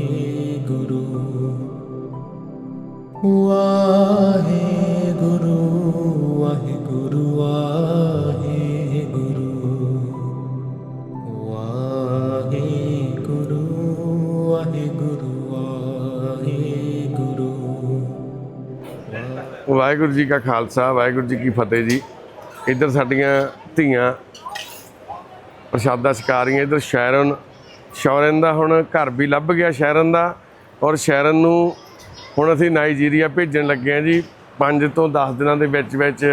ਵਾਹਿਗੁਰੂ। ਵਾਹਿਗੁਰੂ ਵਾਹਿਗੁਰੂ ਵਾਹਿਗੁਰੂ। ਵਾਹਿਗੁਰੂ ਵਾਹਿਗੁਰੂ ਵਾਹਿਗੁਰੂ। ਵਾਹਿਗੁਰੂ ਜੀ ਕਾ ਖਾਲਸਾ, ਵਾਹਿਗੁਰੂ ਜੀ ਕੀ ਫਤਿਹ ਜੀ। ਇੱਧਰ ਸਾਡੀਆਂ ਧੀਆਂ ਪ੍ਰਸ਼ਾਦਾ ਸ਼ਿਕਾਰੀਆਂ ਇੱਧਰ ਸ਼ਾਇਰਨ ਸ਼ੌਰਨ ਦਾ ਹੁਣ ਘਰ ਵੀ ਲੱਭ ਗਿਆ ਸ਼ੈਰਨ ਦਾ ਔਰ ਸ਼ੈਰਨ ਨੂੰ ਹੁਣ ਅਸੀਂ ਨਾਈਜੀਰੀਆ ਭੇਜਣ ਲੱਗੇ ਹਾਂ ਜੀ। 5 ਤੋਂ 10 ਦਿਨਾਂ ਦੇ ਵਿੱਚ ਵਿੱਚ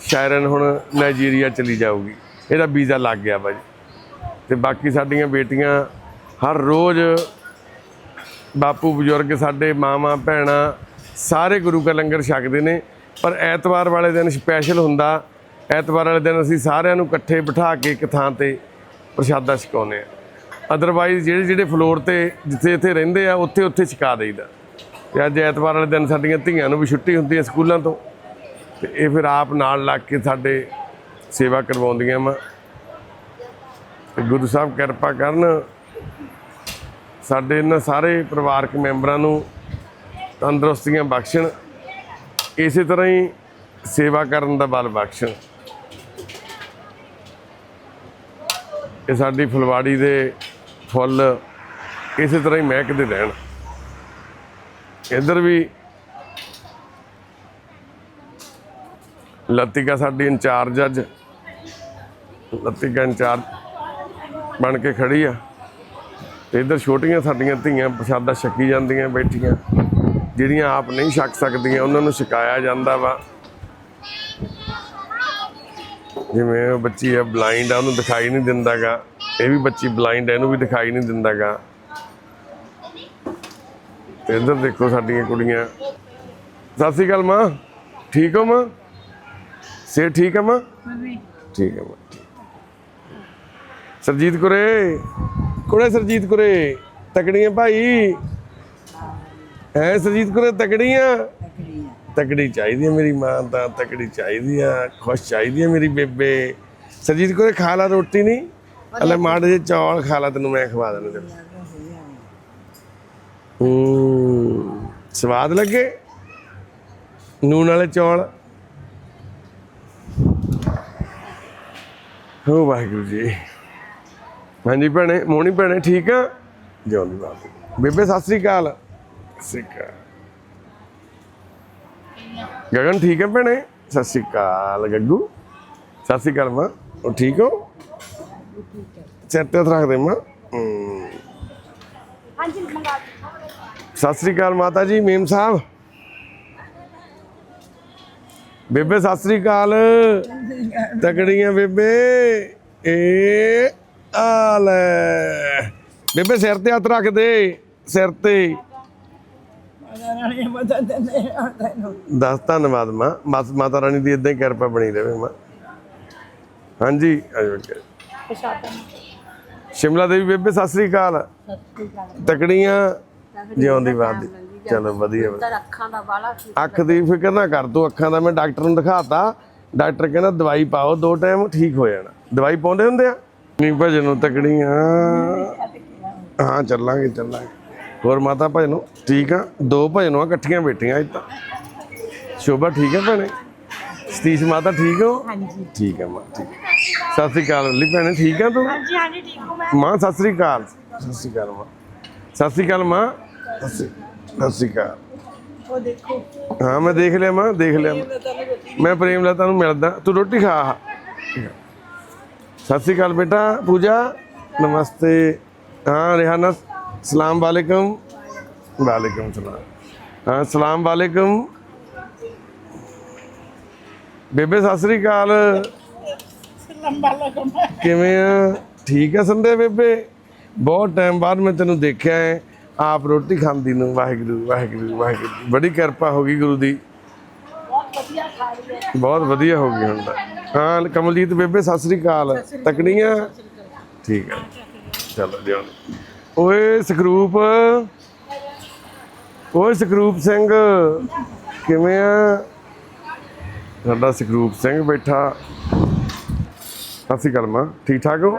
ਸ਼ੈਰਨ ਹੁਣ ਨਾਈਜੀਰੀਆ ਚਲੀ ਜਾਊਗੀ। ਇਹਦਾ ਵੀਜ਼ਾ ਲੱਗ ਗਿਆ ਬਾਜੀ ਤੇ ਬਾਕੀ ਸਾਡੀਆਂ ਬੇਟੀਆਂ ਹਰ ਰੋਜ਼ ਬਾਪੂ, ਬਜ਼ੁਰਗ, ਸਾਡੇ ਮਾਵਾਂ, ਭੈਣਾਂ ਸਾਰੇ ਗੁਰੂ ਕਾ ਲੰਗਰ ਛਕਦੇ ਨੇ। ਪਰ ਐਤਵਾਰ ਵਾਲੇ ਦਿਨ ਸਪੈਸ਼ਲ ਹੁੰਦਾ। ਐਤਵਾਰ ਵਾਲੇ ਦਿਨ ਅਸੀਂ ਸਾਰਿਆਂ ਨੂੰ ਇਕੱਠੇ ਬਿਠਾ ਕੇ ਇੱਕ ਥਾਂ ਤੇ ਪ੍ਰਸ਼ਾਦਾ ਛਕਾਉਂਦੇ ਆ ਅਦਰਵਾਈਜ਼ ਜਿਹੜੇ ਜਿਹੜੇ ਫਲੋਰ ਤੇ ਜਿੱਥੇ ਇੱਥੇ ਰਹਿੰਦੇ ਆ, ਉੱਥੇ ਉੱਥੇ ਛਕਾ ਦੇਈਦਾ। ਤੇ ਅੱਜ ਐਤਵਾਰ ਵਾਲੇ ਦਿਨ ਸਾਡੀਆਂ ਧੀਆਂ ਨੂੰ ਵੀ ਛੁੱਟੀ ਹੁੰਦੀ ਹੈ ਸਕੂਲਾਂ ਤੋਂ। ਤੇ ਇਹ ਫਿਰ ਆਪ ਨਾਲ ਲੱਗ ਕੇ ਸਾਡੇ ਸੇਵਾ ਕਰਵਾਉਂਦੀਆਂ ਵਾ। ਤੇ ਗੁਰੂ ਸਾਹਿਬ ਕਿਰਪਾ ਕਰਨ, ਸਾਡੇ ਇਹਨਾਂ ਸਾਰੇ ਪਰਿਵਾਰਕ ਮੈਂਬਰਾਂ ਨੂੰ ਤੰਦਰੁਸਤੀਆਂ ਬਖਸ਼ਣ, ਇਸੇ ਤਰ੍ਹਾਂ ਹੀ ਸੇਵਾ ਕਰਨ ਦਾ ਬਲ ਬਖਸ਼ਣ। ਇਹ ਸਾਡੀ ਫੁਲਵਾੜੀ ਦੇ ਫੁੱਲ ਇਸੇ ਤਰ੍ਹਾਂ ਹੀ ਮਹਿਕਦੇ ਰਹਿਣ। ਇੱਧਰ ਵੀ ਲਤਿਕਾ ਸਾਡੀ ਇੰਚਾਰਜ ਅੱਜ, ਲਤਿਕਾ ਇੰਚਾਰਜ ਬਣ ਕੇ ਖੜੀ ਆ। ਤੇ ਇੱਧਰ ਛੋਟੀਆਂ ਸਾਡੀਆਂ ਧੀਆਂ ਪ੍ਰਸ਼ਾਦਾ ਛਕੀ ਜਾਂਦੀਆਂ ਬੈਠੀਆਂ, ਜਿਹੜੀਆਂ ਆਪ ਨਹੀਂ ਛਕ ਸਕਦੀਆਂ, ਉਹਨਾਂ ਨੂੰ ਛਕਾਇਆ ਜਾਂਦਾ ਵਾ। ਜਿਵੇਂ ਉਹ ਬੱਚੀ ਆ ਬਲਾਈਂਡ ਆ, ਉਹਨੂੰ ਦਿਖਾਈ ਨਹੀਂ ਦਿੰਦਾਗਾ। ਇਹ ਵੀ ਬੱਚੀ ਬਲਾਈਂਡ ਹੈ ਇਹਨੂੰ ਵੀ ਦਿਖਾਈ ਨਹੀਂ ਦਿੰਦਾਗਾ। ਤੇ ਇੱਧਰ ਦੇਖੋ ਸਾਡੀਆਂ ਕੁੜੀਆਂ। ਸਤਿ ਸ਼੍ਰੀ ਅਕਾਲ ਮਾਂ ਠੀਕ ਹੋ ਮਾਂ? ਸੇ ਠੀਕ ਹੈ ਮਾਂ? ਠੀਕ ਹੈ ਮਾਂ। ਸਰਜੀਤ ਕੁਰੇ ਕੁੜੇ ਸਰਜੀਤ ਕੁਰੇ ਤਕੜੀਆਂ ਭਾਈ। ਐ ਸਰਜੀਤ ਕੁਰੇ ਤਕੜੀਆਂ? ਤਕੜੀ ਚਾਹੀਦੀ ਹੈ ਮੇਰੀ ਮਾਂ ਤਾਂ ਤਕੜੀ ਚਾਹੀਦੀ ਆ ਖੁਸ਼ ਚਾਹੀਦੀ ਹੈ ਮੇਰੀ ਬੇਬੇ। ਸਰਜੀਤ ਕੁਰੇ ਖਾ ਲਾ ਰੋਟੀ ਨਹੀਂ ਹਲੇ ਮਾੜੇ ਜਿਹੇ ਚੌਲ ਖਾ ਲਾ, ਤੈਨੂੰ ਮੈਂ ਖਵਾ ਦੇਣਾ ਤੈਨੂੰ ਹੂੰ, ਸਵਾਦ ਲੱਗੇ? ਨੂਨ ਵਾਲੇ ਚੌਲ? ਹੋ ਵਾਹਿਗੁਰੂ ਜੀ। ਹਾਂਜੀ ਭੈਣੇ, ਮੋਹਣੀ ਭੈਣੇ, ਠੀਕ ਆ? ਜਿਉਂਦੀ ਬਾਤ ਬੇਬੇ, ਸਤਿ ਸ੍ਰੀ ਅਕਾਲ। ਸਤਿ ਸ੍ਰੀ ਅਕਾਲ। ਗਗਨ, ਠੀਕ ਹੈ ਭੈਣੇ? ਸਤਿ ਸ੍ਰੀ ਅਕਾਲ, ਗੱਗੂ। ਸਤਿ ਸ੍ਰੀ ਅਕਾਲ ਮਾਂ। ਉਹ ਠੀਕ ਹੋ? ਸਿਰ ਤੇ ਹੱਥ ਰੱਖ ਦੇ ਮਾਂ। ਸਤਿ ਸ੍ਰੀ ਅਕਾਲ ਮਾਤਾ ਜੀ ਮੇਮ ਸਾਹਿਬ। ਬੇਬੇ ਸਤਿ ਸ੍ਰੀ ਅਕਾਲ। ਤਕੜੀਆਂ ਬੇਬੇ ਏ ਆ ਲੈ ਬੇਬੇ ਸਿਰ ਤੇ ਹੱਥ ਰੱਖ ਦੇ ਸਿਰ ਤੇ। ਦੱਸ ਧੰਨਵਾਦ ਮਾਂ। ਮਾਤਾ ਰਾਣੀ ਦੀ ਇਦਾਂ ਹੀ ਕਿਰਪਾ ਬਣੀ ਰਹੇ ਮਾਂ। ਹਾਂਜੀ ਆਜੋ ਸ਼ਿਮਲਾ ਦੇਵੀ ਬੇਬੇ ਸਤਿ ਸ੍ਰੀ ਅਕਾਲ। ਤਕੜੀਆਂ ਜਿਉਂਦੀ ਬਾਦ ਚਲੋ ਵਧੀਆ। ਅੱਖਾਂ ਦਾ ਵਾਲਾ ਅੱਖ ਦੀ ਫਿਕਰ ਨਾ ਕਰ ਤੂੰ ਅੱਖਾਂ ਦਾ ਮੈਂ ਡਾਕਟਰ ਨੂੰ ਦਿਖਾਤਾ। ਡਾਕਟਰ ਕਹਿੰਦਾ ਦਵਾਈ ਪਾਓ ਦੋ ਟਾਈਮ ਠੀਕ ਹੋ ਜਾਣਾ। ਦਵਾਈ ਪਾਉਂਦੇ ਹੁੰਦੇ ਆ? ਨਹੀਂ ਭਜਨ ਨੂੰ ਤਕੜੀਆਂ। ਹਾਂ ਚੱਲਾਂਗੇ ਚੱਲਾਂਗੇ। ਹੋਰ ਮਾਤਾ ਭਜਨੋ ਠੀਕ ਆ? ਦੋ ਭਜਨੋਂ ਇਕੱਠੀਆਂ ਬੈਠੀਆਂ ਤਾਂ ਸ਼ੋਭਾ ਠੀਕ ਹੈ ਭੈਣੇ? ਸਤੀਸ਼ ਮਾਤਾ ਠੀਕ ਹੋ? ਹਾਂਜੀ। ਠੀਕ ਹੈ ਮਾਂ ਠੀਕ। ਹੈ। ਸਤਿ ਸ੍ਰੀ ਅਕਾਲ ਲਈ ਭੈਣੇ ਠੀਕ ਆ ਤੂੰ? ਹਾਂਜੀ ਹਾਂਜੀ ਠੀਕ ਹੋ ਮੈਂ। ਮਾਂ ਸਤਿ ਸ੍ਰੀ ਅਕਾਲ। ਸਤਿ ਸ੍ਰੀ ਅਕਾਲ ਮਾਂ। ਸਤਿ ਸ੍ਰੀ ਅਕਾਲ ਮਾਂ। ਸਤਿ ਸ੍ਰੀ ਸਤਿ ਸ੍ਰੀ ਅਕਾਲ। ਉਹ ਦੇਖੋ। ਹਾਂ ਮੈਂ ਦੇਖ ਲਿਆ ਮਾਂ ਦੇਖ ਲਿਆ ਮੈਂ। ਮੈਂ ਪ੍ਰੇਮ ਲਤਾ ਨੂੰ ਮਿਲਦਾ। ਤੂੰ ਰੋਟੀ ਖਾ ਸਤਿ ਸ੍ਰੀ ਅਕਾਲ ਬੇਟਾ ਪੂਜਾ। ਨਮਸਤੇ। ਹਾਂ ਰਿਹਾਨਾ ਸਲਾਮ ਵਾਲੇਕਮ। ਵਾਲੇਕਮ ਸਲਾਮ। ਹਾਂ ਸਲਾਮ ਵਾਲੇਕਮ। ਬੇਬੇ ਸਤਿ ਸ੍ਰੀ ਅਕਾਲ। ਲੰਬਾ ਲਗਮ ਕਿਵੇਂ ਆ? ਠੀਕ ਆ ਸੰਦੇ ਬੇਬੇ? ਬਹੁਤ ਟਾਈਮ ਬਾਅਦ ਮੈਂ ਤੈਨੂੰ ਦੇਖਿਆ ਹੈ। ਆਪ ਰੋਟੀ ਖਾਂਦੀ ਨੂੰ ਵਾਹਿਗੁਰੂ ਵਾਹਿਗੁਰੂ ਵਾਹਿਗੁਰੂ। ਬੜੀ ਕਿਰਪਾ ਹੋ ਗਈ ਗੁਰੂ ਦੀ। ਬਹੁਤ ਵਧੀਆ ਖਾ ਰਹੀ ਹੈ। ਬਹੁਤ ਵਧੀਆ ਹੋ ਗਈ ਹੁਣ ਤਾਂ। ਹਾਂ ਕਮਲਜੀਤ ਬੇਬੇ ਸਤਿ ਸ੍ਰੀ ਅਕਾਲ। ਤਕੜੀਆਂ ਠੀਕ ਆ। ਚਲੋ ਜਿਉਂ ਓਏ ਸਕਰੂਪ। ਓਏ ਸਕਰੂਪ ਸਿੰਘ। ਕਿਵੇਂ ਆ? ਸਾਡਾ ਸਕਰੂਪ ਸਿੰਘ ਬੈਠਾ। ਸਤਿ ਸ੍ਰੀ ਅਕਾਲ ਮਾਂ ਠੀਕ ਠਾਕ ਹੋ?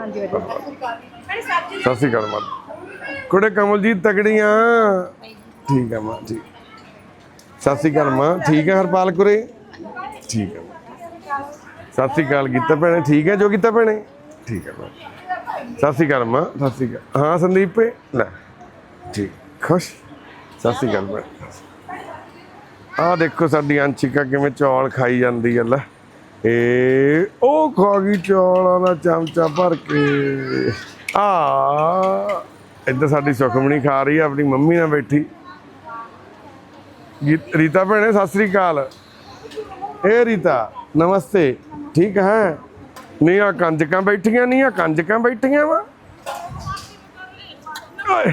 ਸਤਿ ਸ੍ਰੀ ਅਕਾਲ ਮਾਂ। ਕੁੜੇ ਕਮਲਜੀਤ ਤਕੜੀਆਂ। ਠੀਕ ਆ ਮਾਂ ਠੀਕ। ਸਤਿ ਸ਼੍ਰੀ ਅਕਾਲ ਮਾਂ ਠੀਕ ਹੈ ਹਰਪਾਲ ਕੁਰੇ? ਠੀਕ ਹੈ। ਸਤਿ ਸ਼੍ਰੀ ਅਕਾਲ ਗੀਤਾ ਭੈਣੇ ਠੀਕ ਹੈ ਜੋ ਗੀਤਾ ਭੈਣੇ? ਠੀਕ ਹੈ ਮਾਂ। ਸਤਿ ਸ਼੍ਰੀ ਅਕਾਲ ਮਾਂ ਸਤਿ ਸ਼੍ਰੀ ਅਕਾਲ। ਹਾਂ ਸੰਦੀਪ ਲੈ। ਠੀਕ ਖੁਸ਼। ਸਤਿ ਸ਼੍ਰੀ ਅਕਾਲ ਭੈਣੇ ਆਹ ਦੇਖੋ ਸਾਡੀ ਅੰਸ਼ਿਕਾ ਕਿਵੇਂ ਚੌਲ ਖਾਈ ਜਾਂਦੀ ਹੈ, ਲੈ। ਏ, ਉਹ ਖਾ ਗਈ ਚੌਲਾਂ ਦਾ ਚਮਚਾ ਭਰ ਕੇ। ਆ, ਇੱਧਰ ਸਾਡੀ ਸੁਖਮਣੀ ਖਾ ਰਹੀ ਹੈ, ਆਪਣੀ ਮੰਮੀ ਨਾਲ ਬੈਠੀ। ਰੀਤਾ ਭੈਣੇ, ਸਤਿ ਸ੍ਰੀ ਅਕਾਲ। ਏ ਰੀਤਾ, ਨਮਸਤੇ। ਠੀਕ ਹੈ? ਨਹੀਂ ਆ ਕੰਜਕਾਂ ਬੈਠੀਆਂ ਨਹੀਂ ਆ ਕੰਜਕਾਂ ਬੈਠੀਆਂ ਵਾ। ਓਏ।